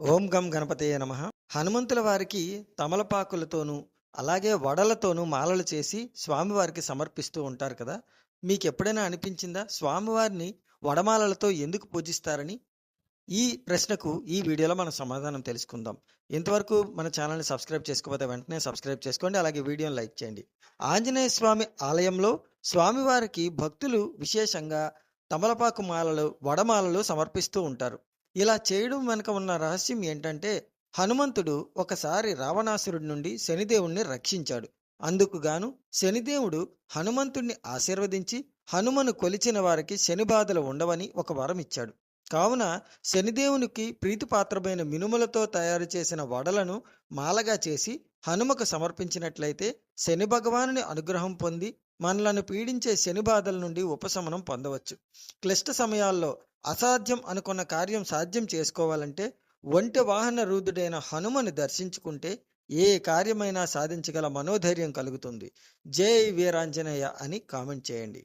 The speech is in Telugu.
ఓం గం గణపతయ నమ. హనుమంతుల వారికి తమలపాకులతోనూ అలాగే వడలతోనూ మాలలు చేసి స్వామివారికి సమర్పిస్తూ ఉంటారు కదా. మీకు ఎప్పుడైనా అనిపించిందా? స్వామివారిని వడమాలలతో ఎందుకు పూజిస్తారని? ఈ ప్రశ్నకు ఈ వీడియోలో మనం సమాధానం తెలుసుకుందాం. ఇంతవరకు మన ఛానల్ని సబ్స్క్రైబ్ చేసుకోకపోతే వెంటనే సబ్స్క్రైబ్ చేసుకోండి అలాగే వీడియోని లైక్ చేయండి. ఆంజనేయ స్వామి ఆలయంలో స్వామివారికి భక్తులు విశేషంగా తమలపాకు మాలలు వడమాలలు సమర్పిస్తూ ఉంటారు. ఇలా చేయడం వెనుక ఉన్న రహస్యం ఏంటంటే హనుమంతుడు ఒకసారి రావణాసురుడి నుండి శనిదేవుణ్ణి రక్షించాడు. అందుకుగాను శనిదేవుడు హనుమంతుణ్ణి ఆశీర్వదించి హనుమను కొలిచిన వారికి శని బాధలు ఉండవని ఒక వరం ఇచ్చాడు. కావున శనిదేవునికి ప్రీతిపాత్రమైన మినుములతో తయారు చేసిన వడలను మాలగా చేసి హనుమకు సమర్పించినట్లయితే శని భగవానుని అనుగ్రహం పొంది మనలను పీడించే శని బాధల నుండి ఉపశమనం పొందవచ్చు. క్లిష్ట సమయాల్లో అసాధ్యం అనుకున్న కార్యం సాధ్యం చేసుకోవాలంటే ఒంటి వాహన రూధుడైన హనుమని దర్శించుకుంటే ఏ కార్యమైనా సాధించగల మనోధైర్యం కలుగుతుంది. జై వీరాంజనేయ అని కామెంట్ చేయండి.